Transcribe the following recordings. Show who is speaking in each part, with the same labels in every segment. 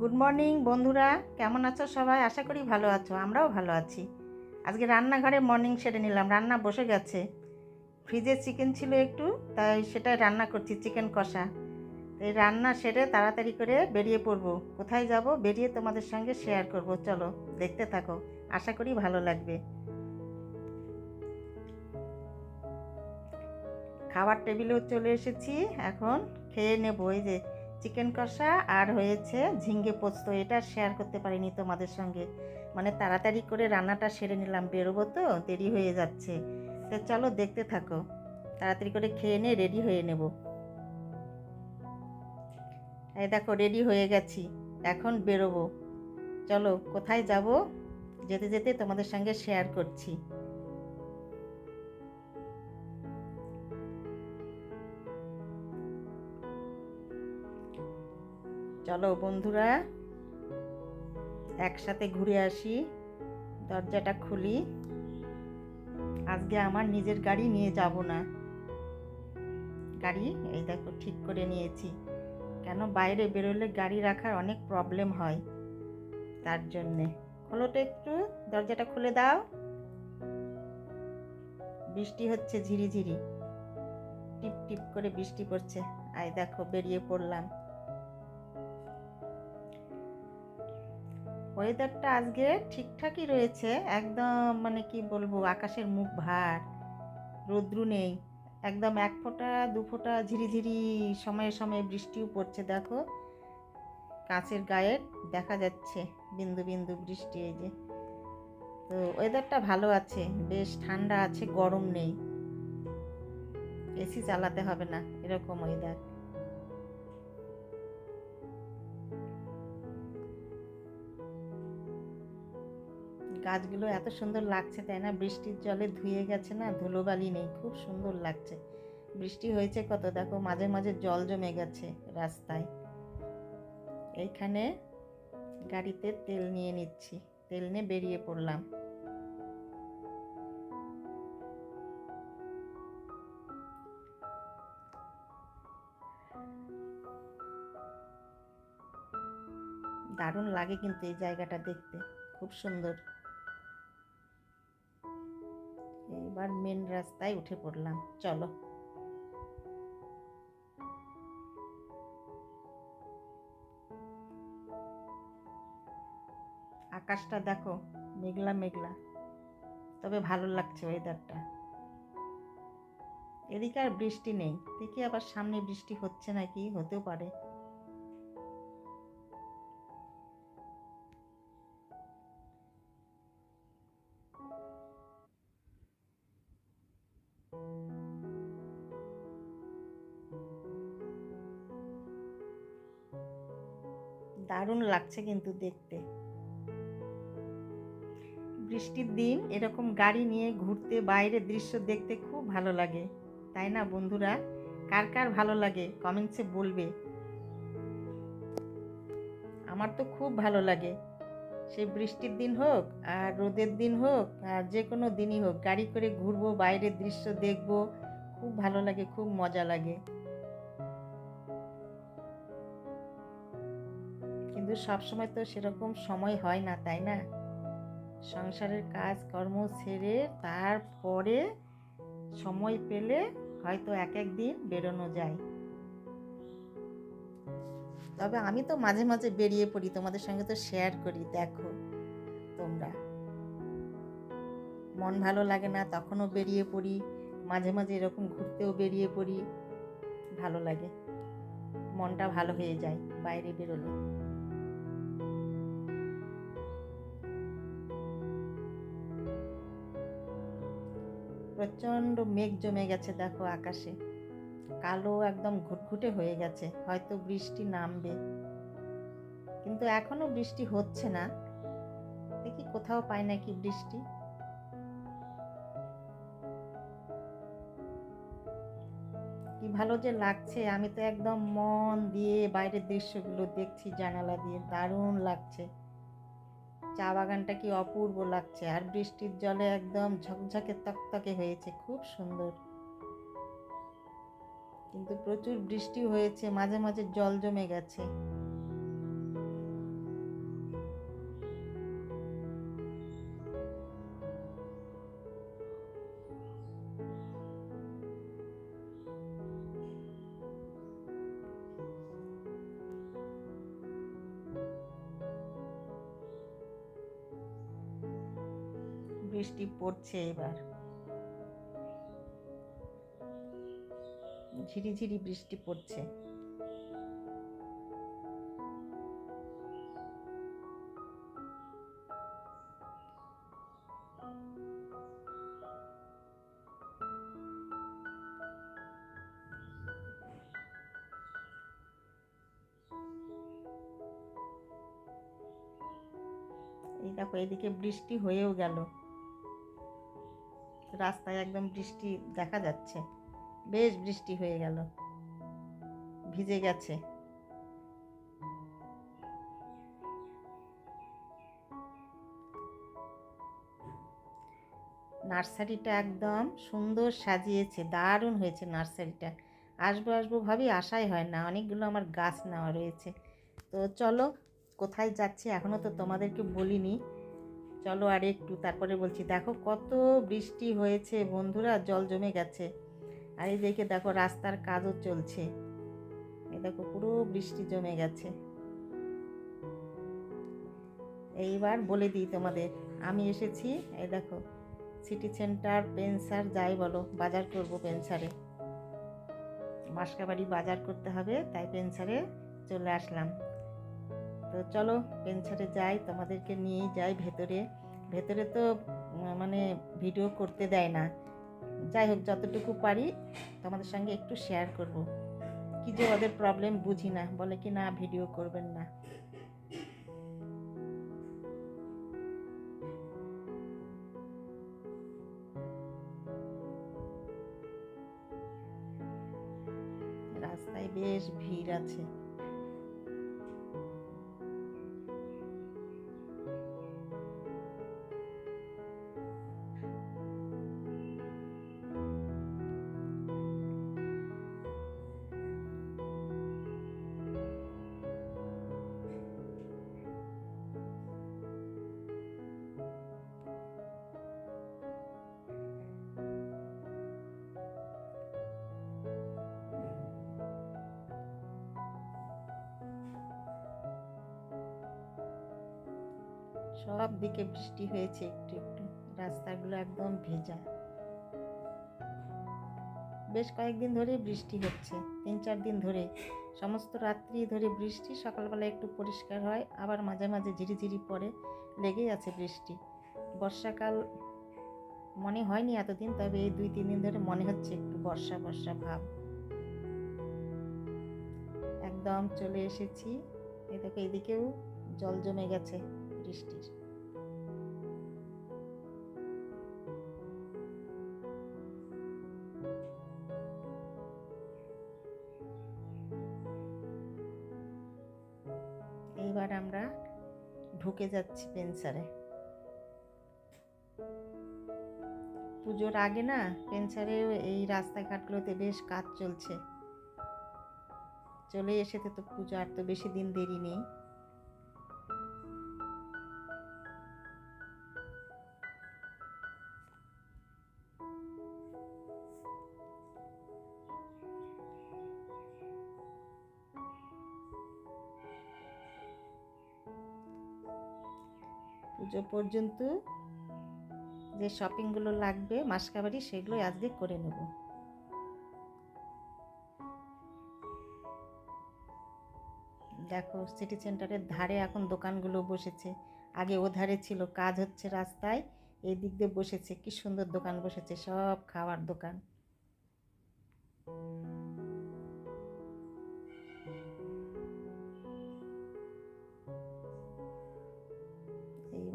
Speaker 1: Good morning বন্ধুরা। কেমন আছো সবাই? আশা করি ভালো আছো। আমরাও ভালো আছি। আজকে রান্নাঘরে মর্নিং সেরে নিলাম। রান্না বসে গেছে। ফ্রিজে চিকেন ছিল একটু, তাই সেটাই রান্না করছি চিকেন কষা। এই রান্না সেরে তাড়াতাড়ি করে বেরিয়ে পড়ব। কোথায় যাব? বেরিয়ে তোমাদের সঙ্গে শেয়ার করব। চলো, দেখতে থাকো। আশা করি ভালো লাগবে। খাবার টেবিলেও চলে এসেছি। এখন খেয়ে নেব। এই যে চিকেন কষা আর হয়েছে ঝিঙ্গে পোস্ত। এটা শেয়ার করতে পারিনি তোমাদের সঙ্গে। মানে তাড়াতাড়ি করে রান্নাটা সেরে নিলাম, বেরোবো তো, দেরি হয়ে যাচ্ছে। তো চলো দেখতে থাকো। তাড়াতাড়ি করে খেয়ে নিয়ে রেডি হয়ে নেব। এই দেখো রেডি হয়ে গেছি। এখন বেরোবো। চলো, কোথায় যাব? যেতে যেতে তোমাদের সঙ্গে শেয়ার করছি। চলো বন্ধুরা, একসাথে ঘুরে আসি, দরজাটা খুলি। আজকে আমার নিজের গাড়ি নিয়ে যাব না। গাড়ি, এই দেখো, ঠিক করে নিয়েছি। কেন বাইরে বেরোলে গাড়ি রাখার অনেক প্রবলেম হয় তার জন্যে। খোলোটা একটু, দরজাটা খুলে দাও। বৃষ্টি হচ্ছে ঝিরিঝিরি। টিপ টিপ করে বৃষ্টি পড়ছে। আই দেখো, বেরিয়ে পড়লাম। ওয়েদারটা আজকে ঠিকঠাকই রয়েছে। একদম মানে কি বলব, আকাশের মুখ ভার, রৌদ্রু নেই। একদম এক ফোঁটা, দু ফোঁটা ঝিরিঝিরি, সময়ে সময়ে বৃষ্টিও পড়ছে, দেখো। কাঁচের গায়ে দেখা যাচ্ছে, বিন্দু বিন্দু বৃষ্টি এই যে। তো ওয়েদারটা ভালো আছে, বেশ ঠান্ডা আছে, গরম নেই। এসি চালাতে হবে না, এরকম ওয়েদার গাছগুলো এত সুন্দর লাগছে, তাই না? বৃষ্টির জলে ধুয়ে গেছে না? ধুলোবালি নেই, খুব সুন্দর লাগছে। বৃষ্টি হয়েছে কত? দেখো, মাঝে মাঝে জল জমে গেছে রাস্তায়। এইখানে গাড়িতে তেল নিয়ে নিচ্ছি। তেল নিয়ে বেরিয়ে পড়লাম। দারুণ লাগে কিন্তু এই জায়গাটা দেখতে। খুব সুন্দর। এবার মেন রাস্তায় উঠে পড়লাম, চলো। আকাশটা দেখো, মেঘলা মেঘলা, তবে ভালো লাগছে ওয়েদারটা এদিকে আর বৃষ্টি নেই, দেখি আবার সামনে বৃষ্টি হচ্ছে নাকি, হতেও পারে। দারুণ লাগছে কিন্তু দেখতে। বৃষ্টির দিন এরকম গাড়ি নিয়ে ঘুরতে, বাইরের দৃশ্য দেখতে খুব ভালো লাগে। তাই না বন্ধুরা? কার কার ভালো লাগে? কমেন্টসে বলবে। আমার তো খুব ভালো লাগে। সে বৃষ্টির দিন হোক আর রোদের দিন হোক আর যে কোনো দিনই হোক, গাড়ি করে ঘুরবো, বাইরের দৃশ্য দেখব, খুব ভালো লাগে, খুব মজা লাগে। সবসময় তো সেরকম সময় হয় না, তাই না? সংসারের কাজ কর্ম সেরে তারপরে সময় পেলে হয়তো এক এক দিন বেরোনো যায়। তবে আমি তো মাঝে মাঝে বেরিয়ে পড়ি, তোমাদের সঙ্গে তো শেয়ার করি, দেখো তোমরা। মন ভালো লাগে না, তখনও বেরিয়ে পড়ি, মাঝে মাঝে এরকম ঘুরতেও বেরিয়ে পড়ি, ভালো লাগে। মনটা ভালো হয়ে যায় বাইরে বেরোলে। প্রচণ্ড মেঘ জমে গেছে, দেখো আকাশে। কালো একদম ঘুটঘুটে হয়ে গেছে, হয়তো বৃষ্টি নামবে। কিন্তু এখনও বৃষ্টি হচ্ছে না। দেখি কোথাও পাই নাকি বৃষ্টি। কি ভালো যে লাগছে, আমি তো একদম মন দিয়ে বাইরের দৃশ্যগুলো দেখছি জানালা দিয়ে, দারুণ লাগছে। চা বাগানটা কি অপূর্ব লাগছে আর বৃষ্টির জলে একদম ঝকঝকে তকতকে হয়েছে, খুব সুন্দর। কিন্তু প্রচুর বৃষ্টি হয়েছে, মাঝে মাঝে জল জমে গেছে। বৃষ্টি পড়ছে এবার। ঝিরিঝিরি বৃষ্টি পড়ছে। এই দেখো এদিকে বৃষ্টি হয়েও গেল। রাস্তায় একদম বৃষ্টি দেখা যাচ্ছে। বেশ বৃষ্টি হয়ে গেল। ভিজে গেছে। নার্সারিটা একদম সুন্দর সাজিয়েছে, দারুণ হয়েছে নার্সারিটা। আসব আসব ভাবি, আশাই হয় না, অনেকগুলো আমার গাছ নেওয়া রয়েছে। তো চলো, কোথায় যাচ্ছি এখনও তো তোমাদেরকে বলিনি। চলো আর একটু, তারপরে বলছি, দেখো কত বৃষ্টি হয়েছে বন্ধুরা, জল জমে গেছে। আর এই দেখে দেখো রাস্তার কাজও চলছে। এই দেখো পুরো বৃষ্টি জমে গেছে। এইবার বলে দিই তোমাদের, আমি এসেছি, এই দেখো, সিটি সেন্টার পেন্সার যাই বলো, বাজার করব পেন্সারে। মাসকাবাড়ি বাজার করতে হবে, তাই পেন্সারে চলে আসলাম। তো চলো পেনসারে যাই, তোমাদেরকে নিয়েই যাই ভেতরে। ভেতরে তো মানে ভিডিও করতে দেয় না। যাই হোক, যতটুকু পারি তোমাদের সঙ্গে একটু শেয়ার করব। কি যে ওদের প্রবলেম বুঝি না, বলে কি না ভিডিও করবেন না। রাস্তায় বেশ ভিড় আছে। সব দিকে বৃষ্টি হয়েছে একটু একটু। রাস্তাগুলো একদম ভেজা। বেশ কয়েকদিন ধরে বৃষ্টি হচ্ছে, তিন চার দিন ধরে। সমস্ত রাত্রি ধরে বৃষ্টি, সকালবেলা একটু পরিষ্কার হয়, আবার মাঝে মাঝে ঝিরিঝিরি পড়ে, লেগেই আছে বৃষ্টি। বর্ষাকাল মনে হয়নি এতদিন, তবে এই দুই, তিন দিন ধরে মনে হচ্ছে একটু বর্ষা বর্ষা ভাব। একদম চলে এসেছি। দেখো, এদিকেও জল জমে গেছে। বৃষ্টির। এইবার আমরা ঢুকে যাচ্ছি পেন্সারে। পুজোর আগে না, পেন্সারে এই রাস্তাঘাটগুলোতে বেশ কাজ চলছে। চলে এসেছে তো পুজো, আর তো বেশি দিন দেরি নেই। পুজো পর্যন্ত যে শপিংগুলো লাগবে, মাসকাবাড়ি সেগুলোই আজকে করে নেব। দেখো সিটি সেন্টারের ধারে এখন দোকানগুলো বসেছে। আগে ও ধারে ছিল, কাজ হচ্ছে রাস্তায়, এই দিক দিয়ে বসেছে। কি সুন্দর দোকান বসেছে, সব খাওয়ার দোকান।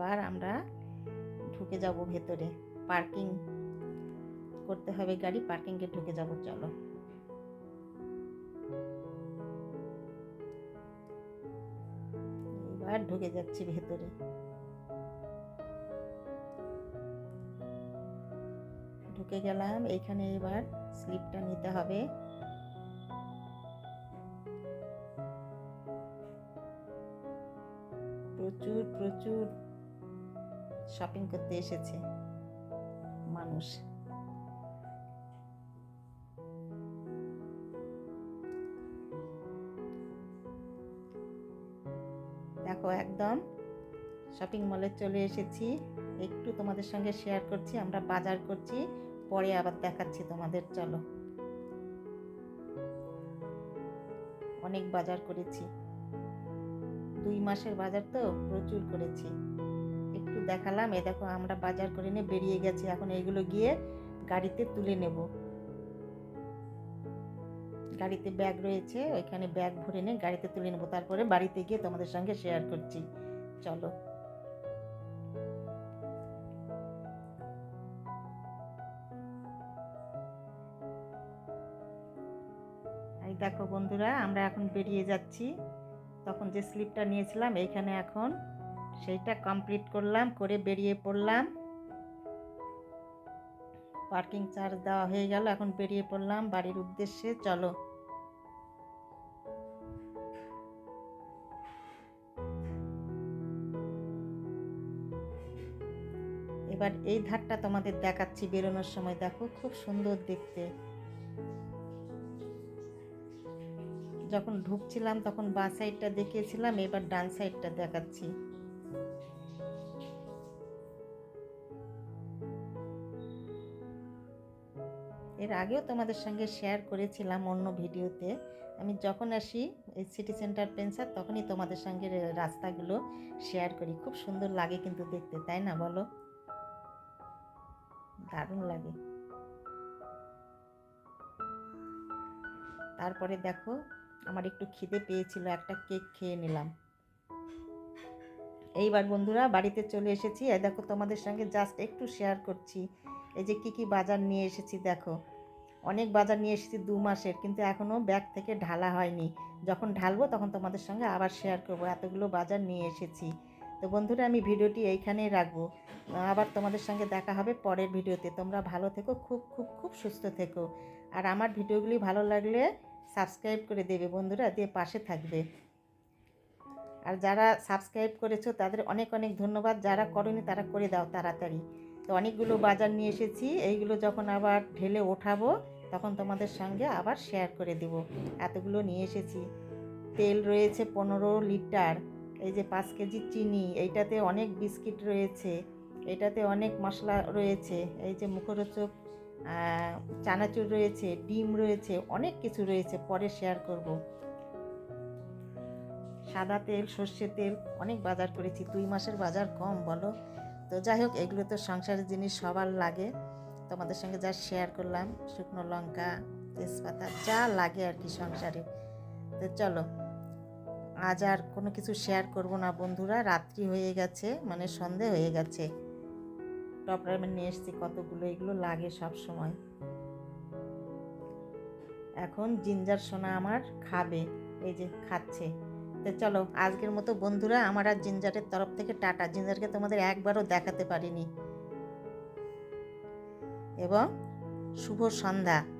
Speaker 1: এইবার আমরা ঢুকে যাব ভেতরে। পার্কিং করতে হবে গাড়ি, পার্কিংয়ে ঢুকে যাব, চলো। এবার ঢুকে যাচ্ছি ভেতরে। ঢুকে গেলাম এইখানে এবার স্লিপটা নিতে হবে। প্রচুর প্রচুর। শপিং করতে এসেছে। মানুষ। দেখো একদম শপিং মলে চলে এসেছি। একটু তোমাদের সঙ্গে শেয়ার করছি, আমরা বাজার করছি, পরে আবার দেখাচ্ছি তোমাদের, চলো। অনেক বাজার করেছি। দুই মাসের বাজার তো প্রচুর করেছি। দেখালাম। এ দেখো, আমরা বাজার করে নিয়ে বেরিয়ে গেছি। এখন এইগুলো গিয়ে গাড়িতে তুলে নেব। গাড়িতে ব্যাগ রয়েছে, ওইখানে ব্যাগ ভরে নিয়ে গাড়িতে তুলে নেব। তারপরে বাড়িতে গিয়ে তোমাদের সঙ্গে শেয়ার করছি। চলো। দেখো বন্ধুরা, আমরা এখন বেরিয়ে যাচ্ছি। তখন যে স্লিপটা নিয়েছিলাম, এইখানে এখন সেইটা কমপ্লিট করলাম, করে বেরিয়ে পড়লাম। পার্কিং চার্জ দেওয়া হয়ে গেল, এখন বেরিয়ে পড়লাম বাড়ির উদ্দেশ্যে, চলো। এবার এই ধারটা তোমাদের দেখাচ্ছি বেরোনোর সময়, দেখো খুব সুন্দর দেখতে। যখন ঢুকছিলাম তখন বাঁ সাইডটা দেখিয়েছিলাম, এবার ডান সাইডটা দেখাচ্ছি। এর আগেও তোমাদের সঙ্গে শেয়ার করেছিলাম অন্য ভিডিওতে আমি যখন আসি এই সিটি সেন্টার পেন্সার তখনই তোমাদের সঙ্গে রাস্তাগুলো শেয়ার করি। খুব সুন্দর লাগে কিন্তু দেখতে, তাই না বলো? দারুণ লাগে। তারপরে দেখো, আমার একটু খিদে পেয়েছিল, একটা কেক খেয়ে নিলাম। এইবার বন্ধুরা, বাড়িতে চলে এসেছি। দেখো তোমাদের সঙ্গে জাস্ট একটু শেয়ার করছি। এই যে কী কী বাজার নিয়ে এসেছি দেখো। অনেক বাজার নিয়ে এসেছি দু মাসের, কিন্তু এখনও ব্যাগ থেকে ঢালা হয়নি। যখন ঢালবো তখন তোমাদের সঙ্গে আবার শেয়ার করব, এতগুলো বাজার নিয়ে এসেছি। তো বন্ধুরা, আমি ভিডিওটি এইখানেই রাখব। আবার তোমাদের সঙ্গে দেখা হবে পরের ভিডিওতে। তোমরা ভালো থেকো, খুব খুব খুব সুস্থ থেকো। আর আমার ভিডিওগুলি ভালো লাগলে সাবস্ক্রাইব করে দেবে বন্ধুরা, দিয়ে পাশে থাকবে। আর যারা সাবস্ক্রাইব করেছ, তাদের অনেক অনেক ধন্যবাদ। যারা করনি, তারা করে দাও তাড়াতাড়ি। তো অনেকগুলো বাজার নিয়ে এসেছি। এইগুলো যখন আবার ঢেলে ওঠাবো, তখন তোমাদের সঙ্গে আবার শেয়ার করে দেব। এতগুলো নিয়ে এসেছি। তেল রয়েছে পনেরো লিটার। এই যে পাঁচ কেজি চিনি, এইটাতে অনেক বিস্কিট রয়েছে। এটাতে অনেক মশলা রয়েছে। এই যে মুখরোচক চানাচুর রয়েছে, ডিম রয়েছে, অনেক কিছু রয়েছে। পরে শেয়ার করব। সাদা তেল, সর্ষে তেল, অনেক বাজার করেছি। দুই মাসের বাজার কম, বলো? তো যাই হোক, এগুলো তো সংসারের জিনিস, সবার লাগে। তোমাদের সঙ্গে যা শেয়ার করলাম, শুকনো লঙ্কা, তেজপাতা, যা লাগে আর কি সংসারে। তো চলো, আজ আর কোনো কিছু শেয়ার করব না বন্ধুরা, রাত্রি হয়ে গেছে মানে সন্ধে হয়ে গেছে। টপ রামেন নিয়ে এসেছি, কতগুলো এগুলো লাগে সব সময়। এখন জিঞ্জার সোনা আমার খাবে, এই যে খাচ্ছে। তো চলো, আজকের মতো বন্ধুরা আমার আর জিঞ্জারের তরফ থেকে টাটা। জিঞ্জারকে তোমাদের একবারও দেখাতে পারিনি। এবং শুভ সন্ধ্যা।